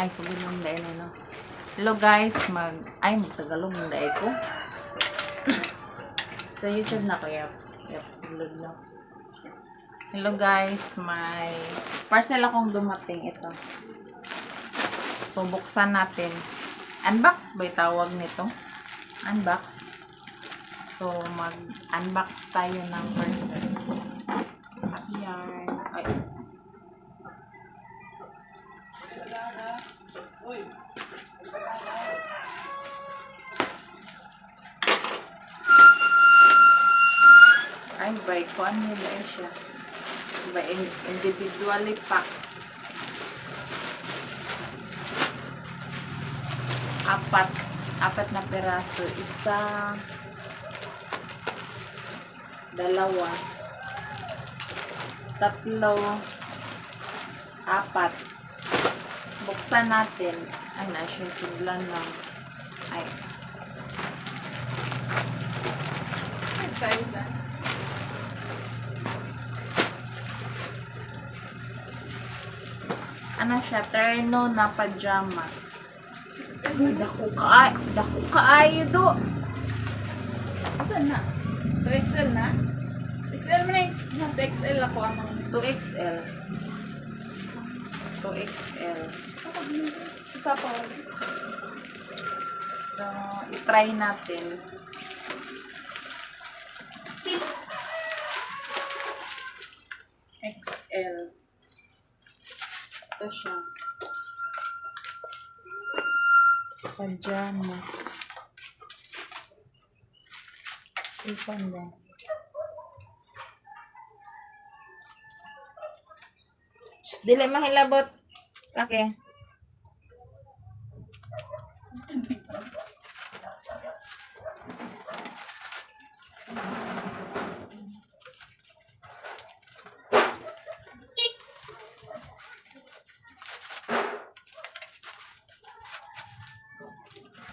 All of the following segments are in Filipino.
Ay, sabi nung dahil ano. Hello guys, mag... Ay, magtagalog yung dahil ko. Sa YouTube na kaya. Yep, upload na. Hello guys, may parcel akong dumating ito. So, buksan natin. Unbox ba tawag nito? Unbox. So, mag-unbox tayo ng parcel. Yan. Ay. Ay, by kuan nila siya. By in- individually packed. Apat. Apat na peraso. Isa. Dalawa. Tatlo. Apat. Buksan natin. Ay, na siya. Siglan lang. Ay. Size ah. Ano siya, terno na pajama. Dako ka, dako kaayo do. Saan na? 2XL na? XL mo na eh. 2XL ako ang mga 2XL. 2XL. sa pag sa pag So, i-try natin. XL. Ito siya. Pajama. Ipan? Shh, Dili mahilabot. Laki. Ito yung, ito yung pajama niya. Next na kita ko.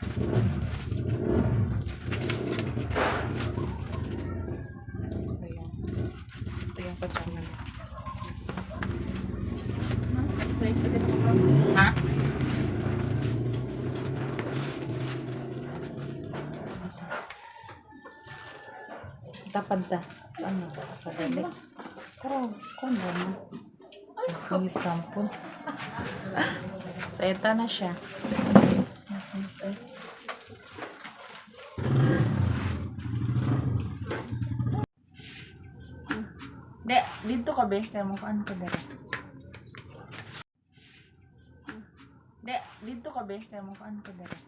Ha? Tapad ta. Ano? Padali. Pero, kung ano? Ay, kami tampon. so, ito na siya. Ay. De, dito ka be. Kaya mo ano ka dito. De, dito ka be. Kaya mo ano ka dito.